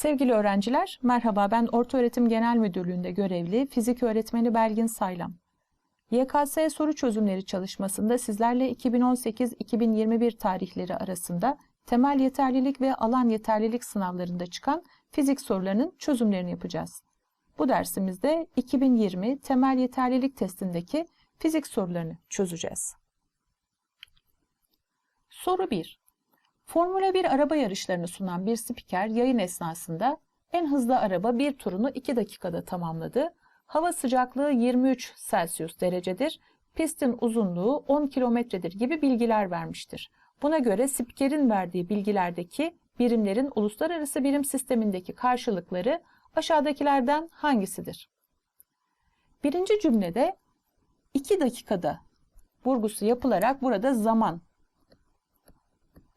Sevgili öğrenciler, merhaba ben Ortaöğretim Genel Müdürlüğü'nde görevli fizik öğretmeni Belgin Saylam. YKS soru çözümleri çalışmasında sizlerle 2018-2021 tarihleri arasında temel yeterlilik ve alan yeterlilik sınavlarında çıkan fizik sorularının çözümlerini yapacağız. Bu dersimizde 2020 temel yeterlilik testindeki fizik sorularını çözeceğiz. Soru 1. Formula 1 araba yarışlarını sunan bir spiker yayın esnasında en hızlı araba bir turunu 2 dakikada tamamladı. Hava sıcaklığı 23 Celsius derecedir. Pistin uzunluğu 10 kilometredir gibi bilgiler vermiştir. Buna göre spikerin verdiği bilgilerdeki birimlerin uluslararası birim sistemindeki karşılıkları aşağıdakilerden hangisidir? Birinci cümlede 2 dakikada vurgusu yapılarak burada zaman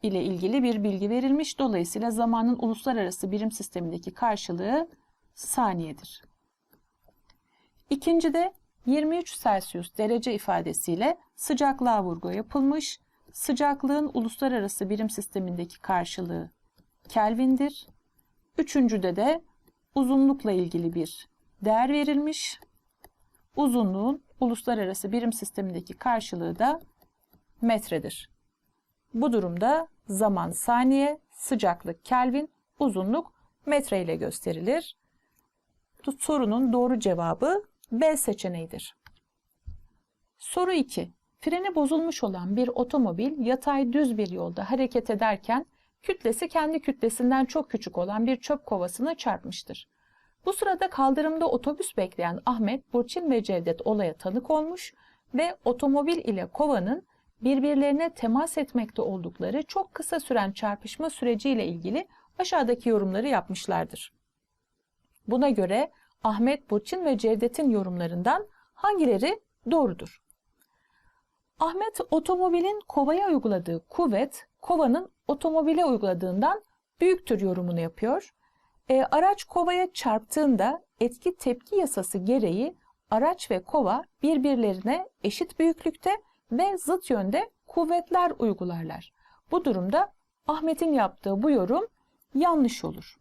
ile ilgili bir bilgi verilmiş. Dolayısıyla zamanın uluslararası birim sistemindeki karşılığı saniyedir. İkincide 23 Celsius derece ifadesiyle sıcaklığa vurgu yapılmış. Sıcaklığın uluslararası birim sistemindeki karşılığı Kelvin'dir. Üçüncüde de uzunlukla ilgili bir değer verilmiş. Uzunluğun uluslararası birim sistemindeki karşılığı da metredir. Bu durumda zaman saniye, sıcaklık Kelvin, uzunluk metre ile gösterilir. Sorunun doğru cevabı B seçeneğidir. Soru 2. Freni bozulmuş olan bir otomobil yatay düz bir yolda hareket ederken kütlesi kendi kütlesinden çok küçük olan bir çöp kovasına çarpmıştır. Bu sırada kaldırımda otobüs bekleyen Ahmet, Burçin ve Cevdet olaya tanık olmuş ve otomobil ile kovanın birbirlerine temas etmekte oldukları çok kısa süren çarpışma süreciyle ilgili aşağıdaki yorumları yapmışlardır. Buna göre Ahmet, Burçin ve Cevdet'in yorumlarından hangileri doğrudur? Ahmet otomobilin kovaya uyguladığı kuvvet kovanın otomobile uyguladığından büyüktür yorumunu yapıyor. E, araç kovaya çarptığında etki tepki yasası gereği araç ve kova birbirlerine eşit büyüklükte ve zıt yönde kuvvetler uygularlar. Bu durumda Ahmet'in yaptığı bu yorum yanlış olur.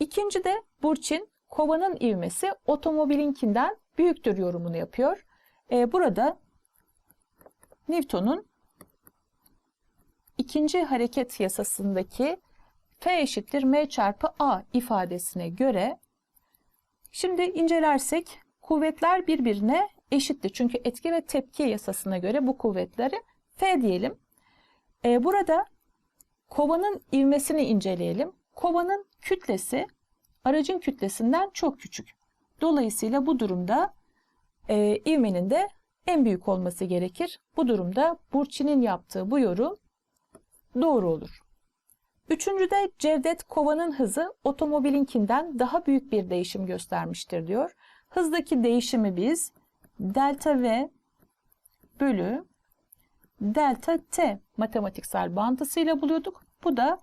İkinci de Burçin kovanın ivmesi otomobilinkinden büyüktür yorumunu yapıyor. Ee, burada Newton'un ikinci hareket yasasındaki F eşittir m çarpı a ifadesine göre şimdi incelersek kuvvetler birbirine eşittir. Çünkü etki ve tepki yasasına göre bu kuvvetleri F diyelim. Ee, burada kovanın ivmesini inceleyelim. Kovanın kütlesi aracın kütlesinden çok küçük. Dolayısıyla bu durumda e, ivmenin de en büyük olması gerekir. Bu durumda Burçin'in yaptığı bu yorum doğru olur. Üçüncüde Cevdet kovanın hızı otomobilinkinden daha büyük bir değişim göstermiştir diyor. Hızdaki değişimi biz delta V bölü delta T matematiksel bağıntısıyla buluyorduk. Bu da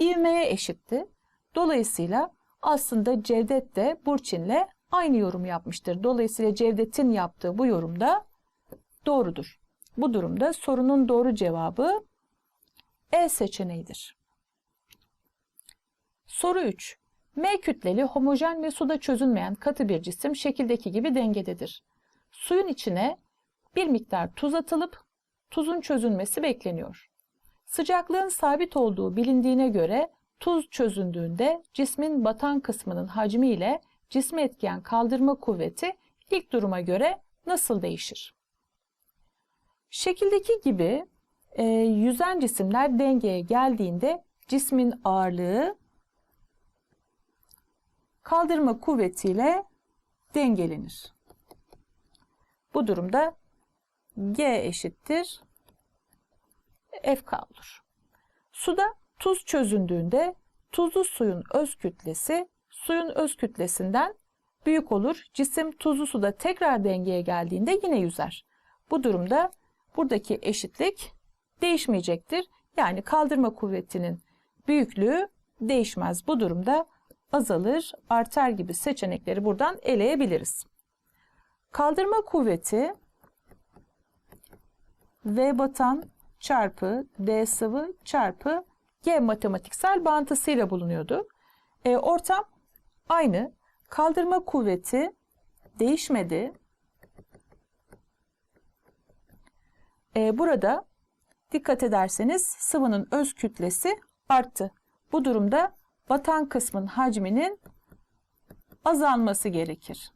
ivmeye eşitti. Dolayısıyla aslında Cevdet de Burçin'le aynı yorum yapmıştır. Dolayısıyla Cevdet'in yaptığı bu yorum da doğrudur. Bu durumda sorunun doğru cevabı E seçeneğidir. Soru 3. M kütleli homojen ve suda çözünmeyen katı bir cisim şekildeki gibi dengededir. Suyun içine bir miktar tuz atılıp tuzun çözünmesi bekleniyor. Sıcaklığın sabit olduğu bilindiğine göre tuz çözündüğünde cismin batan kısmının hacmi ile cismi etkiyen kaldırma kuvveti ilk duruma göre nasıl değişir? Şekildeki gibi e, yüzen cisimler dengeye geldiğinde cismin ağırlığı kaldırma kuvvetiyle dengelenir. Bu durumda G eşittir FK olur. Suda tuz çözündüğünde tuzlu suyun öz kütlesi suyun öz kütlesinden büyük olur. Cisim tuzlu suda tekrar dengeye geldiğinde yine yüzer. Bu durumda buradaki eşitlik değişmeyecektir. Yani kaldırma kuvvetinin büyüklüğü değişmez. Bu durumda azalır, artar gibi seçenekleri buradan eleyebiliriz. Kaldırma kuvveti V batan çarpı D sıvı çarpı G matematiksel bağıntısıyla bulunuyordu. E, ortam aynı. Kaldırma kuvveti değişmedi. E, burada dikkat ederseniz sıvının öz kütlesi arttı. Bu durumda batan kısmın hacminin azalması gerekir.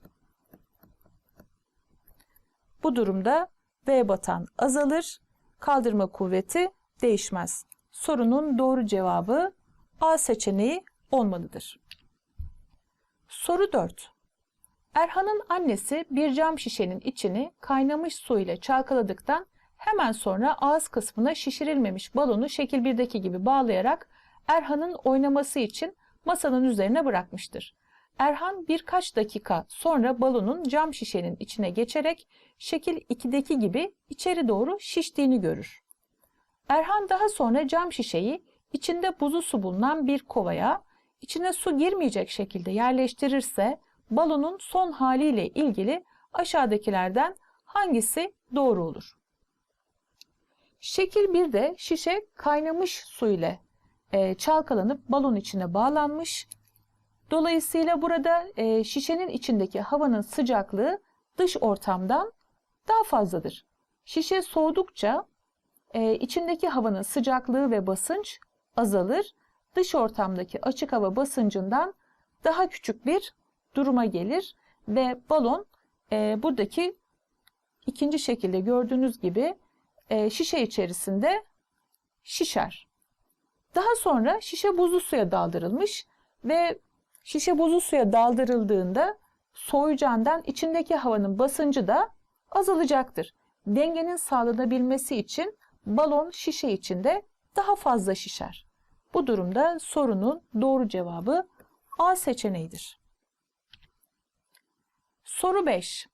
Bu durumda V batan azalır, kaldırma kuvveti değişmez. Sorunun doğru cevabı A seçeneği olmalıdır. Soru 4. Erhan'ın annesi bir cam şişenin içini kaynamış su ile çalkaladıktan hemen sonra ağız kısmına şişirilmemiş balonu şekil 1'deki gibi bağlayarak Erhan'ın oynaması için masanın üzerine bırakmıştır. Erhan birkaç dakika sonra balonun cam şişenin içine geçerek şekil 2'deki gibi içeri doğru şiştiğini görür. Erhan daha sonra cam şişeyi içinde buzlu su bulunan bir kovaya içine su girmeyecek şekilde yerleştirirse balonun son haliyle ilgili aşağıdakilerden hangisi doğru olur? Şekil 1'de şişe kaynamış su ile e, çalkalanıp balon içine bağlanmış. Dolayısıyla burada e, şişenin içindeki havanın sıcaklığı dış ortamdan daha fazladır. Şişe soğudukça e, içindeki havanın sıcaklığı ve basınç azalır. Dış ortamdaki açık hava basıncından daha küçük bir duruma gelir ve balon e, buradaki ikinci şekilde gördüğünüz gibi e, şişe içerisinde şişer. Daha sonra şişe buzlu suya daldırılmış ve şişe buzlu suya daldırıldığında soğuyacağından içindeki havanın basıncı da azalacaktır. Dengenin sağlanabilmesi için balon şişe içinde daha fazla şişer. Bu durumda sorunun doğru cevabı A seçeneğidir. Soru 5.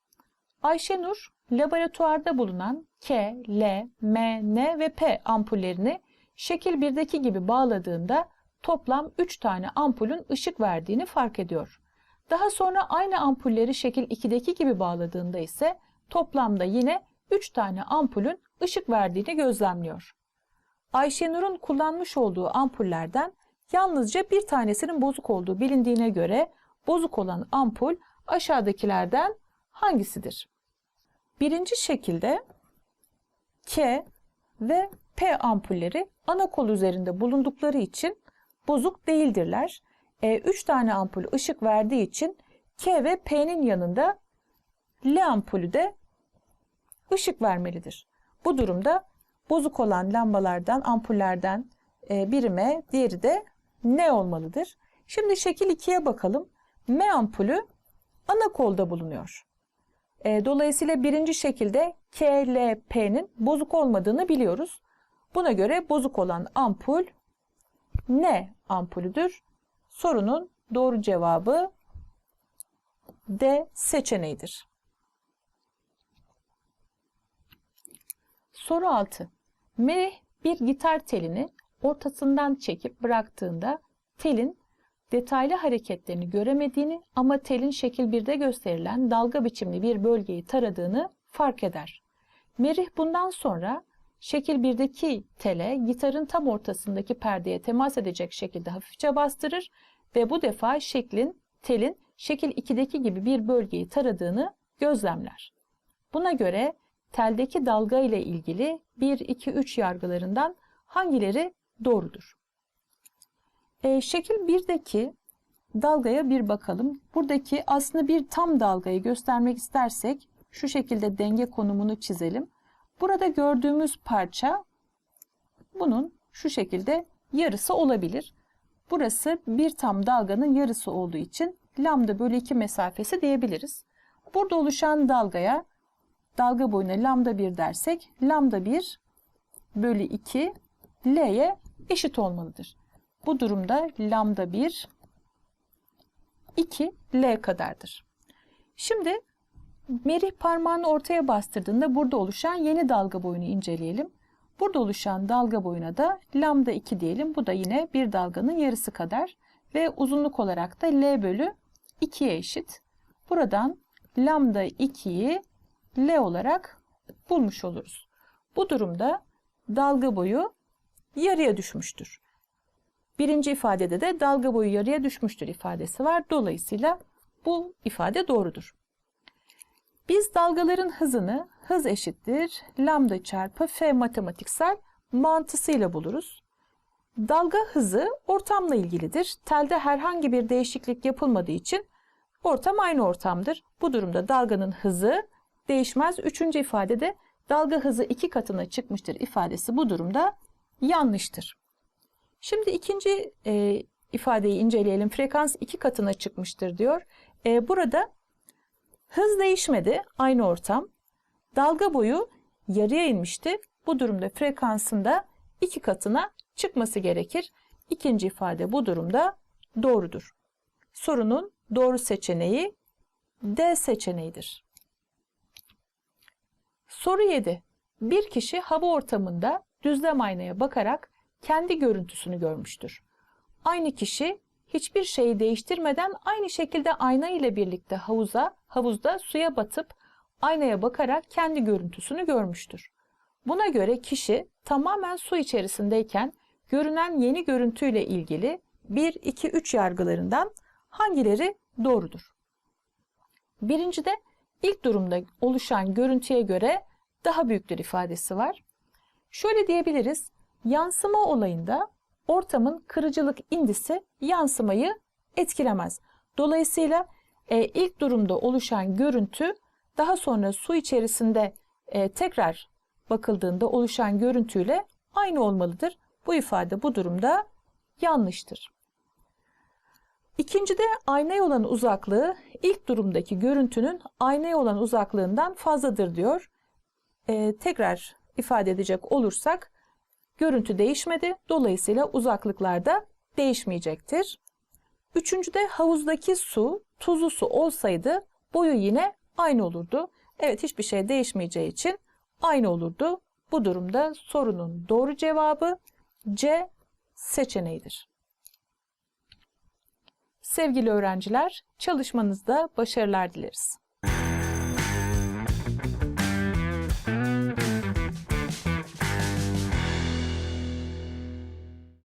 Ayşenur laboratuvarda bulunan K, L, M, N ve P ampullerini şekil 1'deki gibi bağladığında toplam 3 tane ampulün ışık verdiğini fark ediyor. Daha sonra aynı ampulleri şekil 2'deki gibi bağladığında ise toplamda yine 3 tane ampulün ışık verdiğini gözlemliyor. Ayşenur'un kullanmış olduğu ampullerden yalnızca bir tanesinin bozuk olduğu bilindiğine göre bozuk olan ampul aşağıdakilerden hangisidir? Birinci şekilde K ve P ampulleri ana kol üzerinde bulundukları için bozuk değildirler. 3 e, tane ampul ışık verdiği için K ve P'nin yanında L ampulü de ışık vermelidir. Bu durumda bozuk olan lambalardan, ampullerden e, birime, diğeri de N olmalıdır. Şimdi şekil 2'ye bakalım. M ampulü ana kolda bulunuyor. E, dolayısıyla birinci şekilde KLP'nin bozuk olmadığını biliyoruz. Buna göre bozuk olan ampul N ampulüdür. Sorunun doğru cevabı D seçeneğidir. Soru 6. Merih bir gitar telini ortasından çekip bıraktığında telin detaylı hareketlerini göremediğini ama telin şekil 1'de gösterilen dalga biçimli bir bölgeyi taradığını fark eder. Merih bundan sonra şekil 1'deki tele gitarın tam ortasındaki perdeye temas edecek şekilde hafifçe bastırır ve bu defa şeklin telin şekil 2'deki gibi bir bölgeyi taradığını gözlemler. Buna göre teldeki dalga ile ilgili 1, 2, 3 yargılarından hangileri doğrudur? E, şekil 1'deki dalgaya bir bakalım. Buradaki aslında bir tam dalgayı göstermek istersek şu şekilde denge konumunu çizelim. Burada gördüğümüz parça bunun şu şekilde yarısı olabilir. Burası bir tam dalganın yarısı olduğu için lambda bölü 2 mesafesi diyebiliriz. Burada oluşan dalgaya dalga boyuna lambda 1 dersek lambda 1 bölü 2 L'ye eşit olmalıdır. Bu durumda lambda 1 2 L kadardır. Şimdi Merih parmağını ortaya bastırdığında burada oluşan yeni dalga boyunu inceleyelim. Burada oluşan dalga boyuna da lambda 2 diyelim. Bu da yine bir dalganın yarısı kadar ve uzunluk olarak da L bölü 2'ye eşit. Buradan lambda 2'yi L olarak bulmuş oluruz. Bu durumda dalga boyu yarıya düşmüştür. Birinci ifadede de dalga boyu yarıya düşmüştür ifadesi var. Dolayısıyla bu ifade doğrudur. Biz dalgaların hızını hız eşittir lambda çarpı f matematiksel mantısıyla buluruz. Dalga hızı ortamla ilgilidir. Telde herhangi bir değişiklik yapılmadığı için ortam aynı ortamdır. Bu durumda dalganın hızı değişmez. Üçüncü ifadede dalga hızı iki katına çıkmıştır ifadesi bu durumda yanlıştır. Şimdi ikinci e, ifadeyi inceleyelim. Frekans iki katına çıkmıştır diyor. E, burada hız değişmedi. Aynı ortam. Dalga boyu yarıya inmişti. Bu durumda frekansın da iki katına çıkması gerekir. İkinci ifade bu durumda doğrudur. Sorunun doğru seçeneği D seçeneğidir. Soru 7. Bir kişi hava ortamında düzlem aynaya bakarak kendi görüntüsünü görmüştür. Aynı kişi hiçbir şeyi değiştirmeden aynı şekilde ayna ile birlikte havuza, havuzda suya batıp aynaya bakarak kendi görüntüsünü görmüştür. Buna göre kişi tamamen su içerisindeyken görünen yeni görüntüyle ilgili 1, 2, 3 yargılarından hangileri doğrudur? Birincide ilk durumda oluşan görüntüye göre daha büyüktür ifadesi var. Şöyle diyebiliriz, yansıma olayında ortamın kırıcılık indisi yansımayı etkilemez. Dolayısıyla e, ilk durumda oluşan görüntü daha sonra su içerisinde e, tekrar bakıldığında oluşan görüntüyle aynı olmalıdır. Bu ifade bu durumda yanlıştır. İkincide aynaya olan uzaklığı ilk durumdaki görüntünün aynaya olan uzaklığından fazladır diyor. Ee, tekrar ifade edecek olursak görüntü değişmedi. Dolayısıyla uzaklıklar da değişmeyecektir. Üçüncüde havuzdaki su tuzlu su olsaydı boyu yine aynı olurdu. Evet hiçbir şey değişmeyeceği için aynı olurdu. Bu durumda sorunun doğru cevabı C seçeneğidir. Sevgili öğrenciler, çalışmanızda başarılar dileriz.